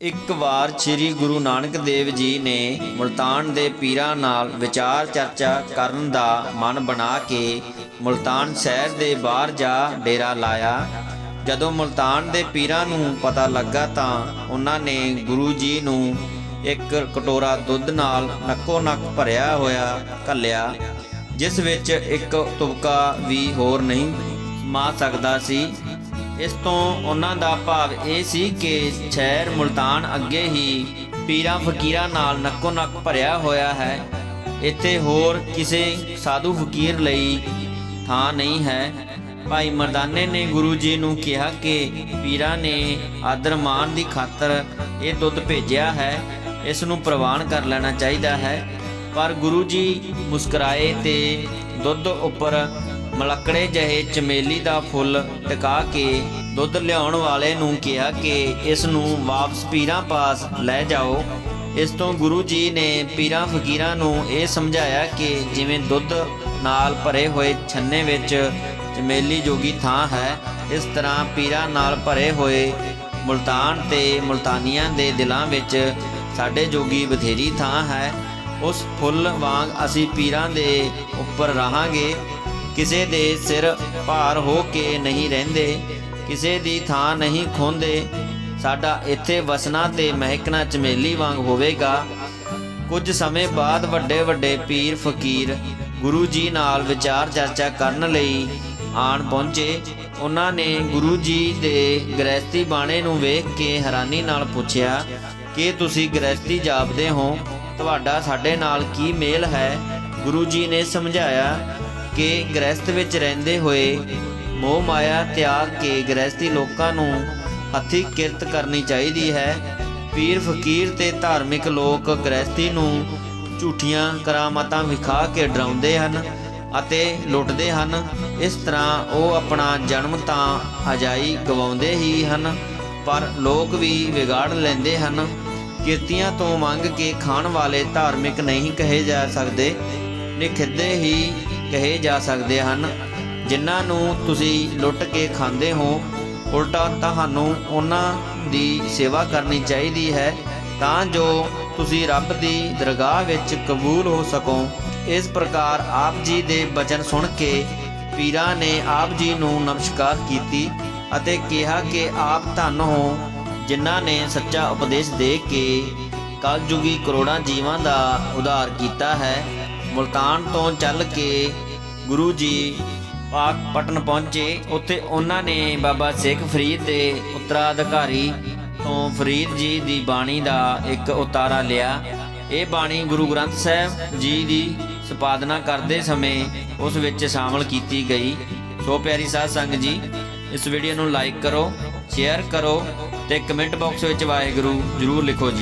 ਇੱਕ ਵਾਰ ਸ੍ਰੀ ਗੁਰੂ ਨਾਨਕ ਦੇਵ ਜੀ ਨੇ ਮੁਲਤਾਨ ਦੇ ਪੀਰਾਂ ਨਾਲ ਵਿਚਾਰ ਚਰਚਾ ਕਰਨ ਦਾ ਮਨ ਬਣਾ ਕੇ ਮੁਲਤਾਨ ਸ਼ਹਿਰ ਦੇ ਬਾਹਰ ਜਾ ਡੇਰਾ ਲਾਇਆ। ਜਦੋਂ ਮੁਲਤਾਨ ਦੇ ਪੀਰਾਂ ਨੂੰ ਪਤਾ ਲੱਗਾ ਤਾਂ ਉਹਨਾਂ ਨੇ ਗੁਰੂ ਜੀ ਨੂੰ ਇੱਕ ਕਟੋਰਾ ਦੁੱਧ ਨਾਲ ਨੱਕੋ ਨੱਕ ਭਰਿਆ ਹੋਇਆ ਘੱਲਿਆ, ਜਿਸ ਵਿੱਚ ਇੱਕ ਤੁਬਕਾ ਵੀ ਹੋਰ ਨਹੀਂ ਮਾ ਸਕਦਾ ਸੀ। ਇਸ ਤੋਂ ਉਹਨਾਂ ਦਾ ਭਾਵ ਇਹ ਸੀ ਕਿ ਸ਼ਹਿਰ ਮੁਲਤਾਨ ਅੱਗੇ ਹੀ ਪੀਰਾਂ ਫਕੀਰਾਂ ਨਾਲ ਨੱਕੋ ਨੱਕ ਭਰਿਆ ਹੋਇਆ ਹੈ। ਇੱਥੇ ਹੋਰ ਕਿਸੇ ਸਾਧੂ ਫਕੀਰ ਲਈ ਥਾਂ ਨਹੀਂ ਹੈ। ਭਾਈ ਮਰਦਾਨੇ ਨੇ ਗੁਰੂ ਜੀ ਨੂੰ ਕਿਹਾ ਕਿ ਪੀਰਾਂ ਨੇ ਆਦਰ ਮਾਨ ਦੀ ਖਾਤਰ ਇਹ ਦੁੱਧ ਭੇਜਿਆ ਹੈ। ਇਸ ਨੂੰ ਪ੍ਰਵਾਨ ਕਰ ਲੈਣਾ ਚਾਹੀਦਾ ਹੈ। ਪਰ ਗੁਰੂ ਜੀ ਮੁਸਕਰਾਏ ਤੇ ਦੁੱਧ ਉੱਪਰ ਮਲਕੜੇ ਜਿਹੇ ਚਮੇਲੀ ਦਾ ਫੁੱਲ ਟਿਕਾ ਕੇ ਦੁੱਧ ਲਿਆਉਣ ਵਾਲੇ ਨੂੰ ਕਿਹਾ ਕਿ ਇਸ ਨੂੰ ਵਾਪਸ ਪੀਰਾਂ ਪਾਸ ਲੈ ਜਾਓ। ਇਸ ਤੋਂ ਗੁਰੂ ਜੀ ਨੇ ਪੀਰਾਂ ਫਕੀਰਾਂ ਨੂੰ ਇਹ ਸਮਝਾਇਆ ਕਿ ਜਿਵੇਂ ਦੁੱਧ ਨਾਲ ਭਰੇ ਹੋਏ ਛੰਨੇ ਵਿੱਚ ਚਮੇਲੀ ਜੋਗੀ ਥਾਂ ਹੈ, ਇਸ ਤਰ੍ਹਾਂ ਪੀਰਾਂ ਨਾਲ ਭਰੇ ਹੋਏ ਮੁਲਤਾਨ ਤੇ ਮੁਲਤਾਨੀਆਂ ਦੇ ਦਿਲਾਂ ਵਿੱਚ ਸਾਡੇ ਜੋਗੀ ਬਥੇਰੀ ਥਾਂ ਹੈ। ਉਸ ਫੁੱਲ ਵਾਂਗ ਅਸੀਂ ਪੀਰਾਂ ਦੇ ਉੱਪਰ ਰਹਾਂਗੇ। ਕਿਸੇ ਦੇ ਸਿਰ ਭਾਰ ਹੋ ਕੇ ਨਹੀਂ ਰਹਿੰਦੇ, ਕਿਸੇ ਦੀ ਥਾਂ ਨਹੀਂ ਖੋਂਦੇ। ਸਾਡਾ ਇੱਥੇ ਵਸਣਾ ਤੇ ਮਹਿਕਣਾ ਚਮੇਲੀ ਵਾਂਗ ਹੋਵੇਗਾ। ਕੁਝ ਸਮੇਂ ਬਾਅਦ ਵੱਡੇ ਵੱਡੇ ਪੀਰ ਫਕੀਰ ਗੁਰੂ ਜੀ ਨਾਲ ਵਿਚਾਰ ਚਰਚਾ ਕਰਨ ਲਈ ਆਣ ਪਹੁੰਚੇ। ਉਹਨਾਂ ਨੇ ਗੁਰੂ ਜੀ ਦੇ ਗ੍ਰਹਿਸਤੀ ਬਾਣੇ ਨੂੰ ਵੇਖ ਕੇ ਹੈਰਾਨੀ ਨਾਲ ਪੁੱਛਿਆ, ਕਿ ਤੁਸੀਂ ਗ੍ਰਹਿਸਤੀ ਜਾਪਦੇ ਹੋ? ਤੁਹਾਡਾ ਸਾਡੇ ਨਾਲ ਕੀ ਮੇਲ ਹੈ? ਗੁਰੂ ਜੀ ਨੇ ਸਮਝਾਇਆ ਕਿ ਗ੍ਰਹਿਸਤ ਵਿੱਚ ਰਹਿੰਦੇ ਹੋਏ ਮੋਹ ਮਾਇਆ ਤਿਆਗ ਕੇ ਗ੍ਰਹਿਸਤੀ ਲੋਕਾਂ ਨੂੰ ਹੱਥੀ ਕਿਰਤ ਕਰਨੀ ਚਾਹੀਦੀ ਹੈ। ਪੀਰ ਫਕੀਰ ਤੇ ਧਾਰਮਿਕ ਲੋਕ ਗ੍ਰਹਿਸਤੀ ਨੂੰ ਝੂਠੀਆਂ ਕਰਾਮਾਤਾਂ ਵਿਖਾ ਕੇ ਡਰਾਉਂਦੇ ਹਨ ਅਤੇ ਲੁੱਟਦੇ ਹਨ। ਇਸ ਤਰ੍ਹਾਂ ਉਹ ਆਪਣਾ ਜਨਮ ਤਾਂ ਅਜਾਈ ਗਵਾਉਂਦੇ ਹੀ ਹਨ, ਪਰ ਲੋਕ ਵੀ ਵਿਗਾੜ ਲੈਂਦੇ ਹਨ। ਕਿਰਤੀਆਂ ਤੋਂ ਮੰਗ ਕੇ ਖਾਣ ਵਾਲੇ ਧਾਰਮਿਕ ਨਹੀਂ ਕਹੇ ਜਾ ਸਕਦੇ। ਨਿਖਿੱਦੇ ਹੀ ਕਹੇ ਜਾ ਸਕਦੇ ਹਨ। ਜਿਨ੍ਹਾਂ ਨੂੰ ਤੁਸੀਂ ਲੁੱਟ ਕੇ ਖਾਂਦੇ ਹੋ, ਉਲਟਾ ਤੁਹਾਨੂੰ ਉਹਨਾਂ ਦੀ ਸੇਵਾ ਕਰਨੀ ਚਾਹੀਦੀ ਹੈ, ਤਾਂ ਜੋ ਤੁਸੀਂ ਰੱਬ ਦੀ ਦਰਗਾਹ ਵਿੱਚ ਕਬੂਲ ਹੋ ਸਕੋ। ਇਸ ਪ੍ਰਕਾਰ ਆਪ ਜੀ ਦੇ ਬਚਨ ਸੁਣ ਕੇ ਪੀਰਾਂ ਨੇ ਆਪ ਜੀ ਨੂੰ ਨਮਸਕਾਰ ਕੀਤੀ ਅਤੇ ਕਿਹਾ ਕਿ ਆਪ ਧੰਨ ਹੋ, ਜਿਨ੍ਹਾਂ ਨੇ ਸੱਚਾ ਉਪਦੇਸ਼ ਦੇ ਕੇ ਕਲਯੁਗੀ ਕਰੋੜਾਂ ਜੀਵਾਂ ਦਾ ਉਧਾਰ ਕੀਤਾ ਹੈ। ਮੁਲਤਾਨ ਤੋਂ ਚੱਲ ਕੇ ਗੁਰੂ ਜੀ ਪਾਕ ਪਟਨ ਪਹੁੰਚੇ। ਉੱਥੇ ਉਹਨਾਂ ਨੇ ਬਾਬਾ ਸਿੱਖ ਫਰੀਦ ਦੇ ਉੱਤਰਾਧਿਕਾਰੀ ਤੋਂ ਫਰੀਦ ਜੀ ਦੀ ਬਾਣੀ ਦਾ ਇੱਕ ਉਤਾਰਾ ਲਿਆ। ਇਹ ਬਾਣੀ ਗੁਰੂ ਗ੍ਰੰਥ ਸਾਹਿਬ ਜੀ ਦੀ ਸੰਪਾਦਨਾ ਕਰਦੇ ਸਮੇਂ ਉਸ ਵਿੱਚ ਸ਼ਾਮਲ ਕੀਤੀ ਗਈ। ਸੋ ਪਿਆਰੀ ਸਾਧ ਸੰਗਤ ਜੀ, ਇਸ ਵੀਡੀਓ ਨੂੰ ਲਾਈਕ ਕਰੋ, ਸ਼ੇਅਰ ਕਰੋ ਤੇ ਕਮੈਂਟ ਬਾਕਸ ਵਿੱਚ ਵਾਹਿਗੁਰੂ ਜਰੂਰ ਲਿਖੋ ਜੀ।